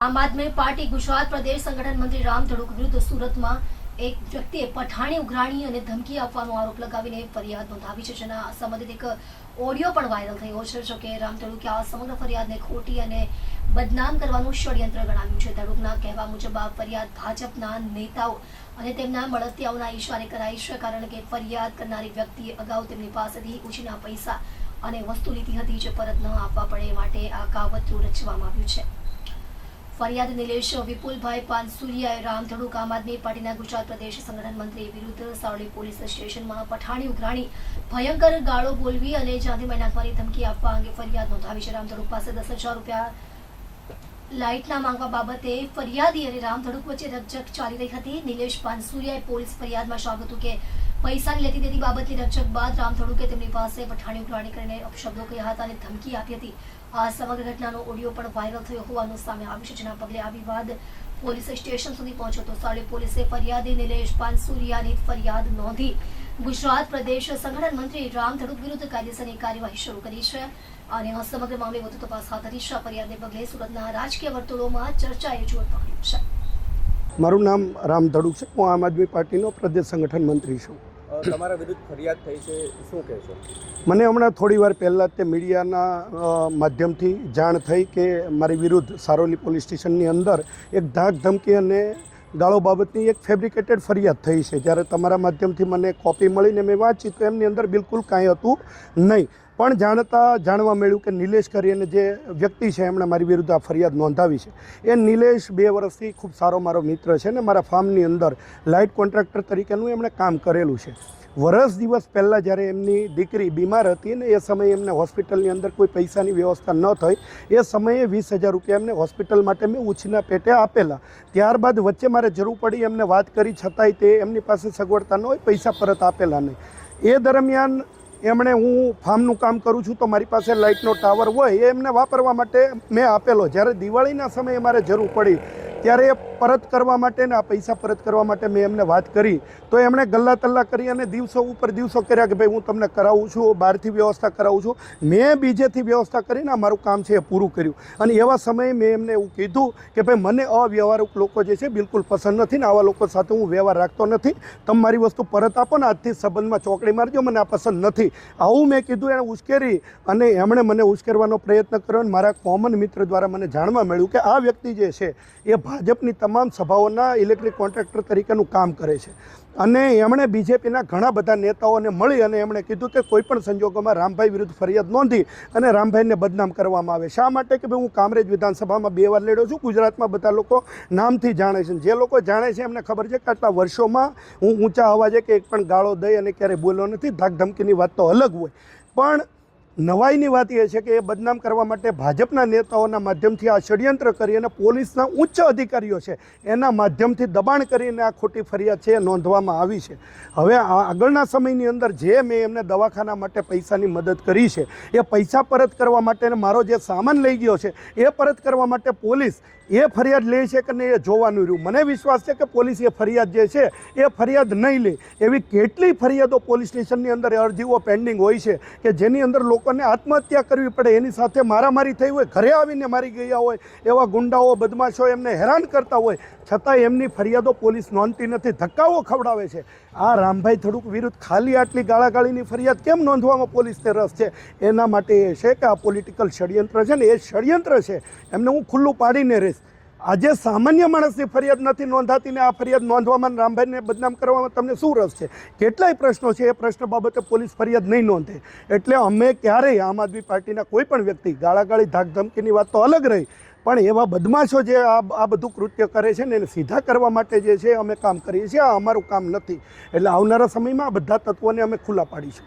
આમ આદમી પાર્ટી ગુજરાત પ્રદેશ સંગઠન મંત્રી રામ ધડુક વિરુદ્ધ સુરતમાં એક વ્યક્તિએ પઠાણી, ઉઘરાણી અને ધમકી આપવાનો આરોપ લગાવીને ફરિયાદ નોંધાવી છે. જેના સંબંધિત એક ઓડિયો પણ વાયરલ થયો છે. જો કે રામ ધડુકે આ સમગ્ર ફરિયાદને ખોટી અને બદનામ કરવાનું ષડયંત્ર ગણાવ્યું છે. ધડુકના કહેવા મુજબ આ ફરિયાદ ભાજપના નેતાઓ અને તેમના મળતિયાઓના ઈશારે કરાઈ છે. કારણ કે ફરિયાદ કરનારી વ્યક્તિએ અગાઉ તેમની પાસેથી ઉછીના પૈસા અને વસ્તુ લીધી હતી જે પરત ન આપવા પડે માટે આ કાવતરું રચવામાં આવ્યું છે. ફરિયાદ નિલેશ વિપુલભાઈ પાનસુરિયાએ રામ આમ આદમી પાર્ટીના ગુજરાત પ્રદેશ સંગઠન મંત્રી વિરુદ્ધ સાવલી પોલીસ સ્ટેશનમાં પઠાણી ઉઘરાણી, ભયંકર ગાળો બોલવી અને જાતિમાં નાખવાની ધમકી આપવા અંગે ફરિયાદ નોંધાવી છે. રામ પાસે દસ રૂપિયા લાઇટના માંગવા બાબતે ફરિયાદી અને રામ ધડુક વચ્ચે રકઝક ચાલી રહી હતી. નિલેશ પાનસુરિયાએ પોલીસ ફરિયાદમાં જણાવ્યું હતું કે પૈસાની લેતી દેતી બાબતની રકઝક બાદ રામ ધડુકે તેમની પાસે પઠાણી ઉઘરાણી કરીને અપશબ્દો કહ્યા હતા અને ધમકી આપી હતી. આ સમગ્ર ઘટનાનો ઓડિયો પણ વાયરલ થયો હોવાનું સામે આવ્યું છે. જેના પગલે આ વિવાદ પોલીસ સ્ટેશન સુધી પહોંચ્યો તો સાવલી પોલીસે ફરિયાદી નિલેશ પાનસુરિયાની ફરિયાદ નોંધી ગુજરાત પ્રદેશ સંગઠન મંત્રી રામ ધડુક વિરુદ્ધ કાયદેસરની કાર્યવાહી શરૂ કરી છે. અને આ સમગ્ર મામલે વધુ તપાસ હાથ ધરી છે. ફરિયાદને પગલે સુરતના રાજકીય વર્તુળોમાં ચર્ચાએ જોર પકડ્યું છે. મારું નામ રામ ધડુક છે. હું આમ આદમી પાર્ટીનો પ્રદેશ સંગઠન મંત્રી છું. તમારા વિરુદ્ધ ફરિયાદ થઈ છે, શું કહેશો? મને હમણાં થોડી વાર પહેલાં તે મીડિયાના માધ્યમથી જાણ થઈ કે મારી વિરુદ્ધ સારોલી પોલીસ સ્ટેશનની અંદર એક ધાક ધમકી અને ગાળો બાબતની એક ફેબ્રિકેટેડ ફરિયાદ થઈ છે. જ્યારે તમારા માધ્યમથી મને કોપી મળીને મેં વાંચી તો એમની અંદર બિલકુલ કાંઈ હતું નહીં. પણ જાણતા, જાણવા મળ્યું કે નિલેશ કરીને જે વ્યક્તિ છે એમણે મારી વિરુદ્ધ આ ફરિયાદ નોંધાવી છે. એ નિલેશ બે વર્ષથી ખૂબ સારો મારો મિત્ર છે ને મારા ફાર્મની અંદર લાઇટ કોન્ટ્રાક્ટર તરીકેનું એમણે કામ કરેલું છે. વરસ દિવસ પહેલાં જ્યારે એમની દીકરી બીમાર હતી ને એ સમયે એમને હોસ્પિટલની અંદર કોઈ પૈસાની વ્યવસ્થા ન થઈ, એ સમયે વીસ હજાર રૂપિયા એમને હોસ્પિટલ માટે મેં ઉછીના પેટે આપેલા. ત્યારબાદ વચ્ચે મારે જરૂર પડી એમને વાત કરી, છતાંય તે એમની પાસે સગવડતા ન હોય, પૈસા પરત આપેલા નહીં. એ દરમિયાન એમણે હું ફાર્મનું કામ કરું છું તો મારી પાસે લાઇટનો ટાવર હોય, એ એમને વાપરવા માટે મેં આપેલો. જ્યારે દિવાળીના સમયે મારે જરૂર પડી ત્યારે એ પરત કરવા માટે ને આ પૈસા પરત કરવા માટે મેં એમને વાત કરી. તો એમણે ગલ્લા તલ્લા કરી અને દિવસો ઉપર દિવસો કર્યા કે ભાઈ હું તમને કરાવું છું, બહારથી વ્યવસ્થા કરાવું છું. મેં બીજેથી વ્યવસ્થા કરીને આ મારું કામ છે એ પૂરું કર્યું. અને એવા સમયે મેં એમને એવું કીધું કે ભાઈ મને અવ્યવહારક લોકો જે છે બિલકુલ પસંદ નથી ને આવા લોકો સાથે હું વ્યવહાર રાખતો નથી. તમે મારી વસ્તુ પરત આપો ને આજથી સંબંધમાં ચોકડી મારજો, મને આ પસંદ નથી. આવું મેં કીધું, એણે ઉશ્કેરી અને એમણે મને ઉશ્કેરવાનો પ્રયત્ન કર્યો અને મારા કોમન મિત્ર દ્વારા મને જાણવા મળ્યું કે આ વ્યક્તિ જે છે એ ભાજપની તમામ સભાઓના ઇલેક્ટ્રિક કોન્ટ્રાક્ટર તરીકેનું કામ કરે છે. અને એમણે બીજેપીના ઘણા બધા નેતાઓને મળી અને એમણે કીધું કે કોઈપણ સંજોગોમાં રામભાઈ વિરુદ્ધ ફરિયાદ નોંધી અને રામભાઈને બદનામ કરવામાં આવે. શા માટે? કે ભાઈ હું કામરેજ વિધાનસભામાં બે વાર લડ્યો છું, ગુજરાતમાં બધા લોકો નામથી જાણે છે. જે લોકો જાણે છે એમને ખબર છે કે આટલા વર્ષોમાં હું ઊંચા અવાજે કે એક પણ ગાળો દઈ અને ક્યારેય બોલ્યો નથી, ધાકધમકીની વાત તો અલગ હોય. પણ નવાઈની વાત એ છે કે એ બદનામ કરવા માટે ભાજપના નેતાઓના માધ્યમથી આ ષડયંત્ર કરી અને પોલીસના ઉચ્ચ અધિકારીઓ છે એના માધ્યમથી દબાણ કરીને આ ખોટી ફરિયાદ છે એ નોંધવામાં આવી છે. હવે આગળના સમયની અંદર જે મેં એમને દવાખાના માટે પૈસાની મદદ કરી છે, એ પૈસા પરત કરવા માટે મારો જે સામાન લઈ ગયો છે, એ પરત કરવા માટે પોલીસ એ ફરિયાદ લે છે કે નહીં એ જોવાનું રહ્યું. મને વિશ્વાસ છે કે પોલીસ એ ફરિયાદ જે છે, એ ફરિયાદ નહીં લે. એવી કેટલી ફરિયાદો પોલીસ સ્ટેશનની અંદર અરજીઓ પેન્ડિંગ હોય છે કે જેની અંદર લોકોને આત્મહત્યા કરવી પડે, એની સાથે મારામારી થઈ હોય, ઘરે આવીને મારી ગયા હોય, એવા ગુંડાઓ, બદમાશો એમને હેરાન કરતા હોય છતાં એમની ફરિયાદો પોલીસ નોંધતી નથી, ધક્કાઓ ખવડાવે છે. આ રામભાઈ થોડુંક વિરુદ્ધ ખાલી આટલી ગાળાગાળીની ફરિયાદ કેમ નોંધવામાં પોલીસને રસ છે? એના માટે એ છે કે આ પોલિટિકલ ષડયંત્ર છે ને, એ ષડયંત્ર છે. એમને હું ખુલ્લું પાડીને રહીશ. આજે સામાન્ય માણસની ફરિયાદ નથી નોંધાતી ને આ ફરિયાદ નોંધવામાં રામભાઈને બદનામ કરવામાં તમને શું રસ છે? કેટલાય પ્રશ્નો છે, એ પ્રશ્ન બાબતે પોલીસ ફરિયાદ નહીં નોંધે. એટલે અમે ક્યારેય આમ આદમી પાર્ટીના કોઈ પણ વ્યક્તિ, ગાળાગાળી ધાકધમકીની વાત તો અલગ રહી, પણ એવા બદમાશો જે આ આ બધું કૃત્ય કરે છે ને એને સીધા કરવા માટે જે છે, અમે કામ કરીએ છીએ, આ અમારું કામ નથી. એટલે આવનારા સમયમાં આ બધા તત્વોને અમે ખુલ્લા પાડીશું.